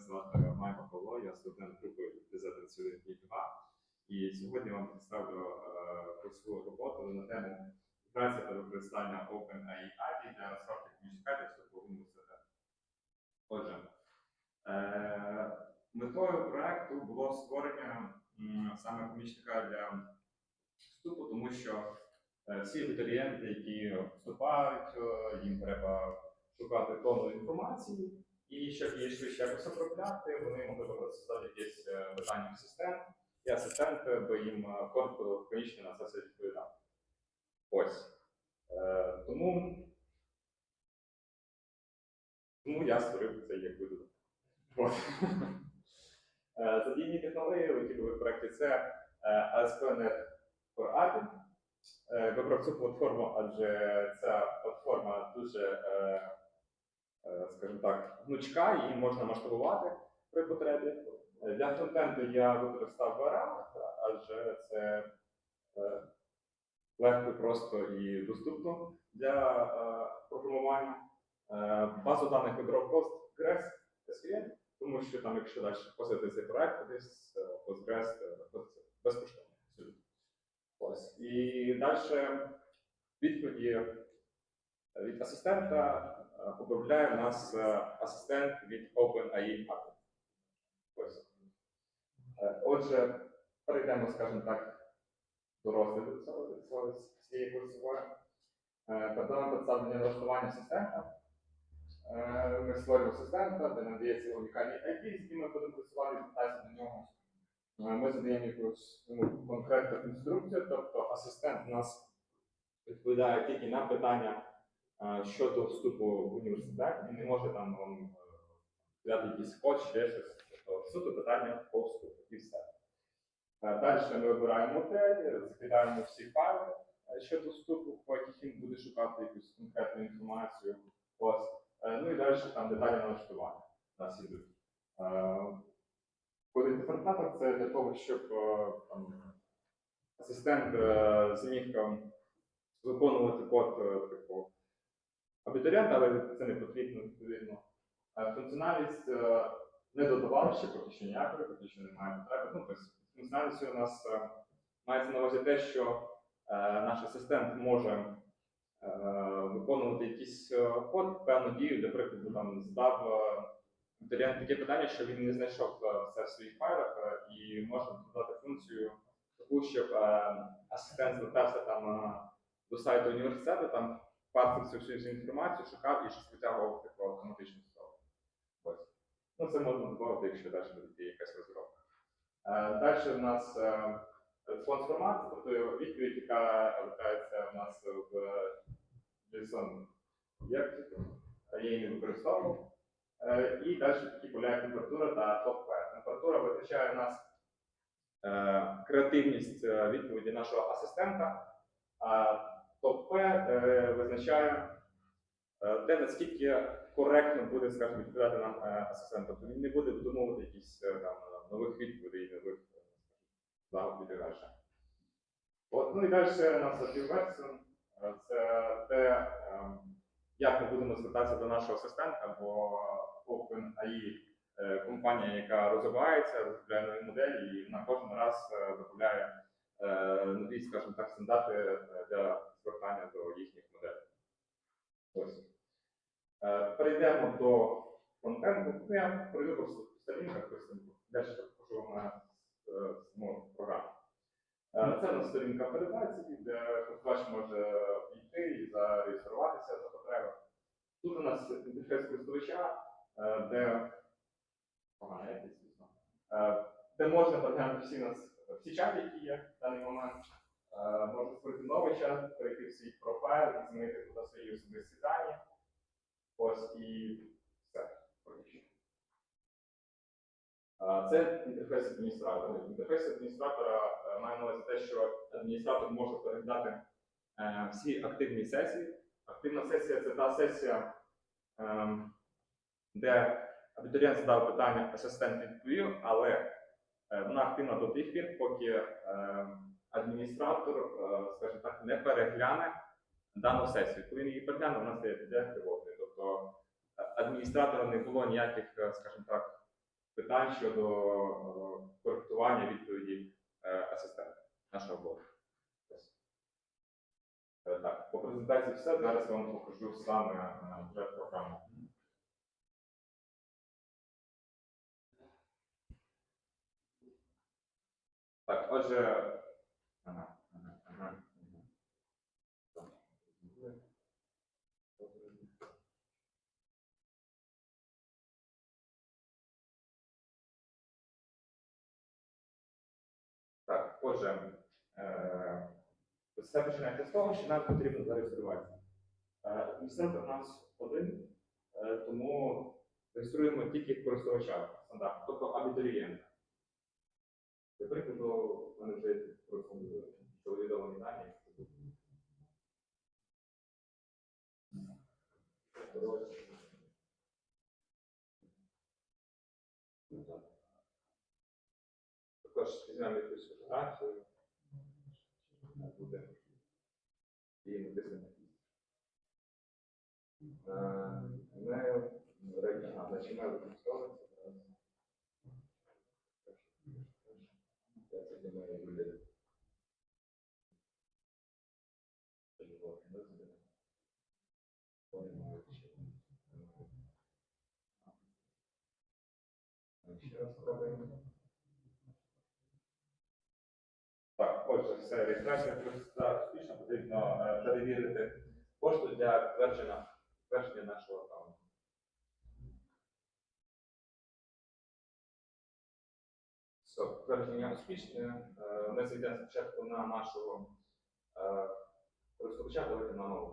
звати Майко Павло, я студент групи ДЗ-31 І сьогодні вам представлю е, про свою роботу на тему інтеграція та використання OpenAI для розробки комунікації вступу в. Отже, е, метою проекту було створення саме помічника для вступу, тому що е, всі абітурієнти, які вступають, е, їм треба шукати тонну інформації, і щоб її швидше якось обробляти, вони могли б розсадити якесь е, асистент, і асистент е, би їм е, коротко лаконічно на це все відповідав. Ось. Е, тому, тому я створив це як виду. Е, технології, які були в проєкті, це ASP.NET for API. Вибрав цю платформу, адже ця платформа дуже, скажімо так, гнучка, її можна масштабувати при потребі. Е, Для фронтенду я використав VRM, адже це е, легко, просто і доступно для е, програмування. Е, Базу даних вибрав Postgres SQL, тому що там, якщо далі посити цей проект, десь е, Postgres е, безкоштовно. Ось. І далі відповіді від асистента е, обробляє в нас е, асистент від OpenAI API. Ось. Е, Отже, перейдемо, скажімо так, до розгляду цього- цієї курсової. Е, Передамо представлення налаштування асистента. Е, Ми створюємо асистента, де нам дається унікальний ID, з яким ми будемо працювати, звертатися до нього. Е, Ми задаємо якусь йому конкретну інструкцію, тобто асистент у нас відповідає тільки на питання е, щодо вступу в університет, він не може там вам е, дати якийсь код, ще щось. Тобто суто питання по вступу і все. Е, Далі ми вибираємо модель, закидаємо всі файли е, щодо вступу, по яких він буде шукати якусь конкретну інформацію. Ось. Е, Ну і далі там деталі налаштування нас ідуть. Е, Код-інтерпретатор це для того, щоб там, асистент зміг виконувати код типу абітурієнта, але це не потрібно відповідно. Е, Функціональність е, не додавали ще поки що ніякої, поки що немає потреби. Ну, тобто, функціональністю у нас е, мається на увазі те, що наш асистент може виконувати якийсь код, певну дію, для прикладу, там здав абітурієнт таке питання, що він не знайшов все в своїх файлах, і можна додати функцію таку, щоб асистент звертався там до сайту університету, там парсив цю всю інформацію, шукав і щось витягував типу автоматично з. Ось. Ну, це можна додати, якщо далі буде якась розробка. Е, Далі в нас е, формат, тобто відповідь, яка вертається в нас в JSON об'єкті, е, я її використовував. Е, І далі такі поля температура та топ-P. Температура визначає в нас е, креативність е, відповіді нашого асистента, а топ-P е, визначає е, те, наскільки коректно буде, скажімо, відповідати нам е, асистент. Тобто він не буде видумовувати якісь там нових відповідей, нових загадів і далі. От, ну і далі у нас Active це те, е, як ми будемо звертатися до нашого асистента, бо OpenAI компанія, яка розвивається, розробляє нові моделі, і вона кожен раз додає нові, скажімо так, стандарти для звертання до їхніх моделей. Ось. Е, Перейдемо до фронтенду. Ну, я пройду просто просто далі покажу вам на е, саму програму. Е, Це у нас сторінка передації, де користувач може йти і зареєструватися за потреби. Тут у нас інтерфейс користувача, де де можна переглянути всі, всі чати, які є в даний момент. Е, Можна створити новий чат, перейти в свій профайл, змінити туди свої особисті дані. Ось і все. Е, Це інтерфейс адміністратора. Інтерфейс адміністратора е, має на увазі те, що адміністратор може передати всі активні сесії. Активна сесія це та сесія, де абітурієнт задав питання, асистент відповів, але вона активна до тих пір, поки адміністратор, е, скажімо так, не перегляне дану сесію. Коли він її перегляне, вона стає деактивованою. Тобто е, адміністратора не було ніяких, е, скажімо так, питань щодо коректування відповіді асистента нашого. Е, Так, по презентації все. Зараз я вам покажу саме вже програму. Так, отже. Ага, ага, ага. Так, отже, е, все починається з того, що нам потрібно зареєструватися. Е, Адміністратор у нас один, е, тому реєструємо тільки користувача стандартно, тобто абітурієнта. До прикладу, в вже є просто відомі дані. Також візьмемо якусь фотографію. Буде. І ага, значить емейл використовується. Я це думаю, буде. Ще раз спробуємо. Так, отже, все, реєстрація просто успішна, потрібно е, перевірити пошту для підтвердження підтвердження нашого аккаунту. Все, підтвердження успішне. Е, Ми зайдемо спочатку на нашого е, користувача, давайте на.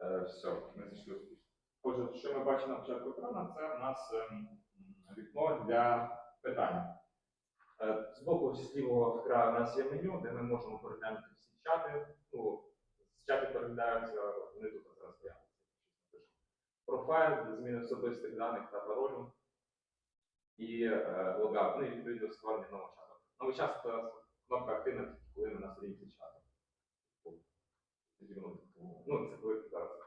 Е, Все, ми зайшли. Отже, що ми бачимо на початку екрану, це у нас ем, вікно для питань. Е, Збоку з лівого краю у нас є меню, де ми можемо переглянути всі чати. Ну, чати переглядаються, вони тут зараз. Профайл, зміни особистих даних та паролю. І е, ну і відповідно створення нового чату. Новий чат це кнопка активна, коли ми на сторінці чату. Ну, це коли зараз.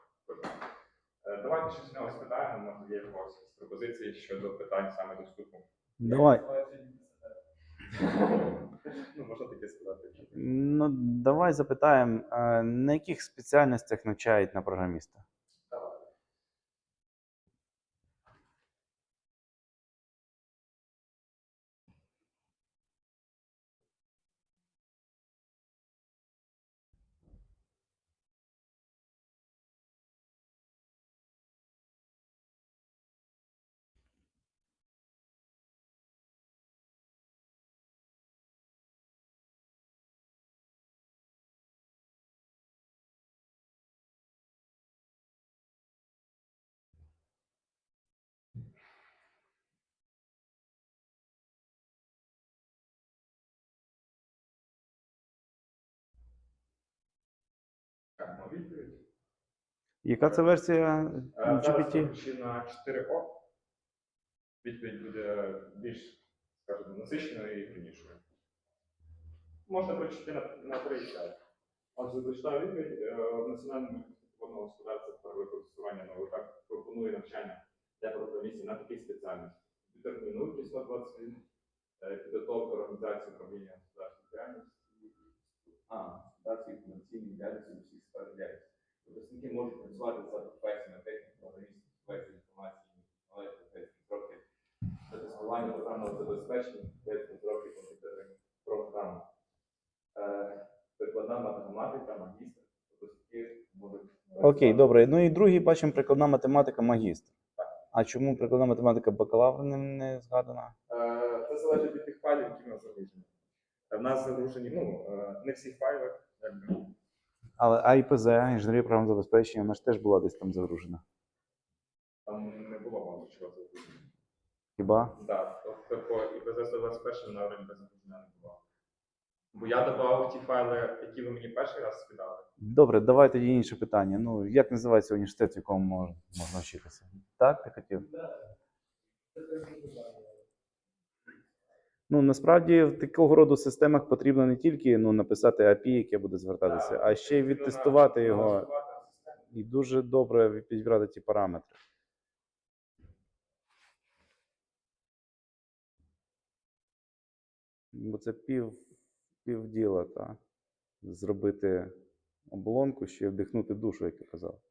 Е, Давайте щось нього спитаємо, може є якогось пропозиції щодо питань саме доступу. Давай. Ну, можна таке сказати. Ну, давай запитаємо, на яких спеціальностях навчають на програміста? Яка це версія Е, GPT? запущена 4О. Відповідь буде більш, скажімо, насиченою і повнішою. Можна прочитати на, на переїжджати. Отже, прочитаю відповідь. Е, В Національному водного господарства про використання НОВК пропонує навчання для програмістів на таких спеціальностях. Науки 121, е, підготовка організації управління господарської діяльності, а, господарської комерційної діяльності у всіх сферах діяльності. Випускники можуть працювати за професіями технік, програмістів, професії інформації, технології, професії трохи тестування програмного забезпечення, трохи комп'ютерних програм. Е, Прикладна математика, магістр, випускники можуть. Окей, добре. Ну і другий бачимо прикладна математика магістр. А чому прикладна математика бакалавр не, не згадана? Е, Це залежить від тих файлів, які нас загружені. В нас загружені, ну, е, не всі файли. Але АІПЗ, інженерія програмного забезпечення, вона ж теж була десь там загружена. Там не було багато чого загружено. Хіба? Так, тобто по ІПЗ 121 на уровні без не було. Бо я додавав ті файли, які ви мені перший раз скидали. Добре, давай тоді інше питання. Ну, як називається університет, в якому мож- можна вчитися? Так, ти хотів? Ну, насправді в такого роду системах потрібно не тільки ну, написати API, яке буде звертатися, а ще й відтестувати його і дуже добре підібрати ті параметри. Бо це пів, пів діла, так. Зробити оболонку, ще вдихнути душу, як я казав.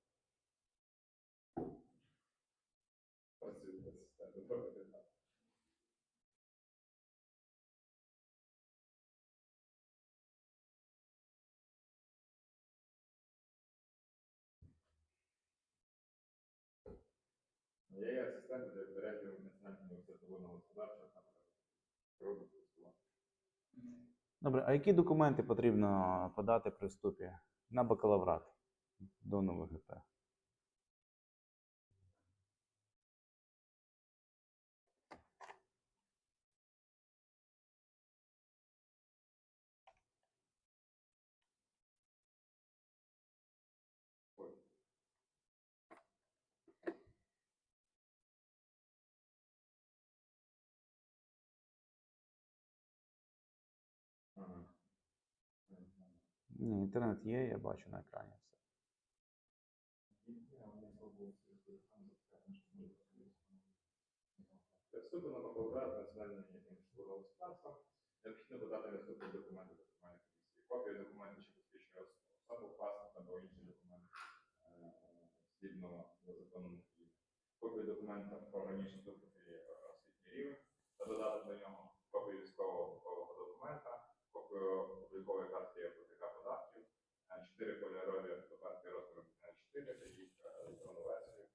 Є для директорів Національного університету господарства та природу користування. Добре, а які документи потрібно подати при вступі на бакалаврат до нового Ой. Ні, інтернет є, я бачу на екрані все. Для вступу на бакалаврат Національної інституту господарства необхідно подати наступні документи до документів комісії. Копію документів, що посвідчує особу, паспорт або інший документ е, згідно з законом України. Копію документа про раніше е, освітній рівень та додати до нього копію військового облікового документа, копію облікової картки платника податків, е, чотири кольорові фотокартки розміру 4 та їх е, електронну версію,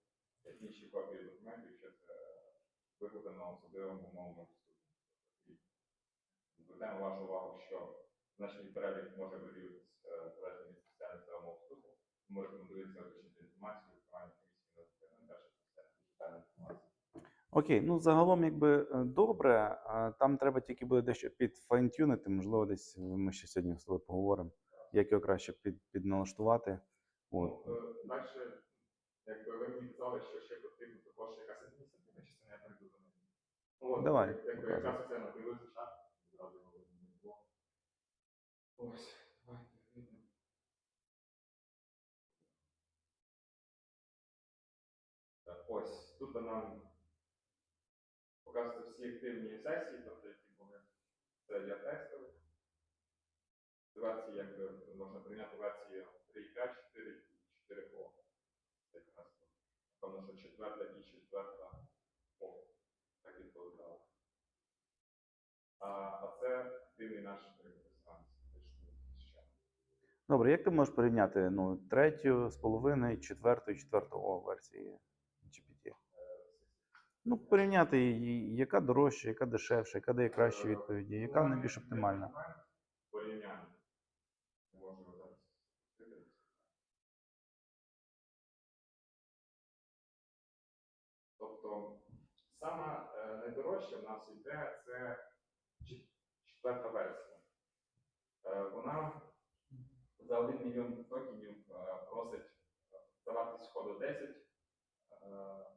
та інші копії документів, що це викладено особливим умовам доступу. Звертаємо вашу увагу, що значний перелік може вирівнюватися е, залежно від спеціальності умов вступу. Тому рекомендується уточнити інформацію, виконання комісії на перше це детальна інформація. Окей, ну загалом, якби е, добре, а там треба тільки буде дещо підфайнтюнити. Можливо, десь ми ще сьогодні з тобою поговоримо, як його краще під, підналаштувати. От. Ну, е, далі, якби ви мені казали, що ще потрібно також якась адміністративна частина, я прийду до неї. Ну, Давай, як- Якби якраз це напряму спочатку, зразу його не було. Ось, давайте. видно. Так, ось, тут нам показуються всі активні сесії, тобто які були. Це для тестових. Версії, якби можна прийняти версії 3.5, 4 і 4О. Це якраз певно, що четверта і четверта О. Так відповідало. А, а це активний наш ще. Добре, як ти можеш порівняти ну, третю з половиною, четверту і четверту О версії GPT? Ну, порівняти, її, яка дорожча, яка дешевша, яка дає кращі відповіді, яка найбільш оптимальна. Порівняння. Можемо зараз. подивитися. Тобто, сама е, найдорожча в нас йде це чет- четверта версія. Е, Вона за 1 мільйон токенів е, просить за вартість входу 10 е,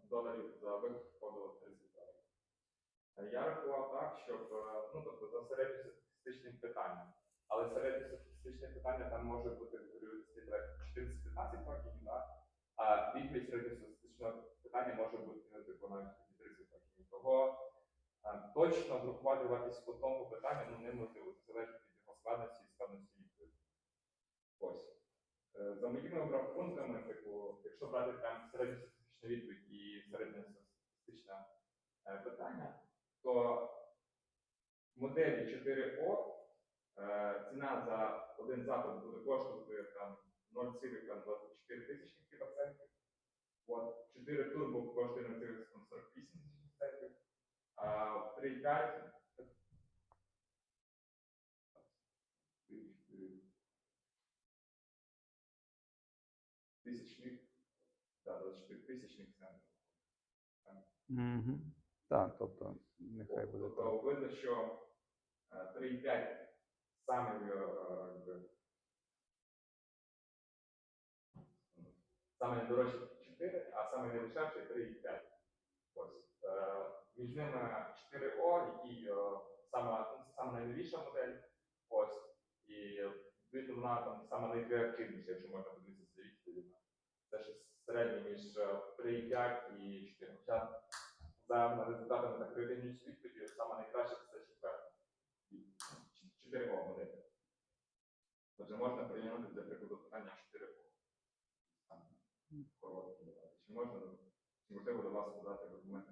доларів, за виход входу 30 доларів. Я рахував так, щоб ну, тобто, за середньостатистичним питанням. Але середньостатистичне питання там може бути періодичний 14-15 токенів, да? а відповідь середньостатистичного питання може бути ну, типу, навіть тоді 30 токенів. Того е, точно врахувати вартість одного питання ну, неможливо. Це залежить від його складності і складності відповіді. Ось. Е, За моїми обрахунками, типу, якщо брати прям середньостатистичну відповідь і середньостатистичне е, питання, то моделі 4О е, ціна за один запит буде коштувати 0,24 тисячних процентів. От 4 турбо коштує 0,48 тисяч центів, а 3,5 тисячних, да, 24 тисячних центів. Угу. Так, тобто, нехай буде. Тобто видно, що е, 3,5 саме саме найдорожче 4, а саме найдешевше 3,5. Е, Між ними 4О, який е, сама, ну, сама найновіша модель. Ось. І відповідно вона там сама найкреативніша, якщо можна подивитися з відповіді. Це щось середнє між е, 3,5 і 4. Хоча за результатами так креативнішої відповіді саме найкраще це четверта. 4 О модель. Отже, можна прийняти для прикладу питання 4 О. Там, короткі давати. Чи можна, чи можливо до вас подати документи?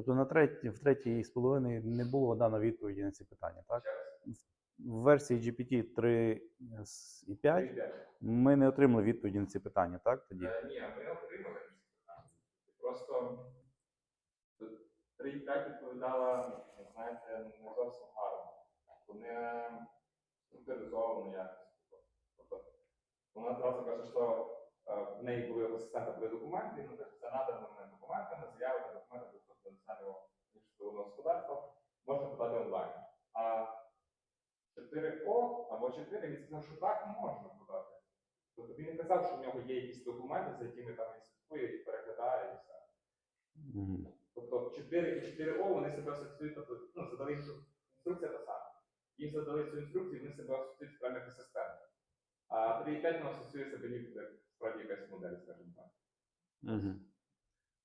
Тобто на третій, в третій з половиною не було дано відповіді на ці питання, так? В версії GPT 3.5 3,5. ми не отримали відповіді на ці питання, так? Тоді? Е, Ні, ми отримали ці питання. Просто 3,5 відповідала, знаєте, не зовсім гарно. Вони структуризовано якось. Тобто вона одразу каже, що е, в неї були в асистента були документи, каже, це наданими документами, заяви та документи національного міжнародного господарства можна подати онлайн. А 4О або 4 він сказав, що так можна подати. Тобто він не казав, що в нього є якісь документи, за якими там він слідкує і переглядає і все. Тобто 4 і 4О вони себе асоціюють, тобто, ну, задали їм інструкція та сама. Їм задали цю інструкцію, вони себе асоціюють прямо як асистент. А 3.5 воно асоціює себе як справді якась модель, скажімо так.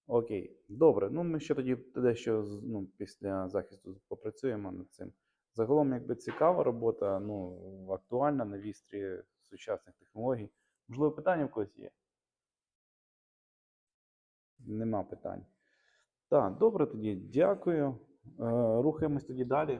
Окей, добре. Ну, ми ще тоді дещо ну, після захисту попрацюємо над цим. Загалом, якби цікава робота, ну, актуальна на вістрі сучасних технологій. Можливо, питання в когось є? Нема питань. Так, добре тоді, дякую. Е, Рухаємось тоді далі.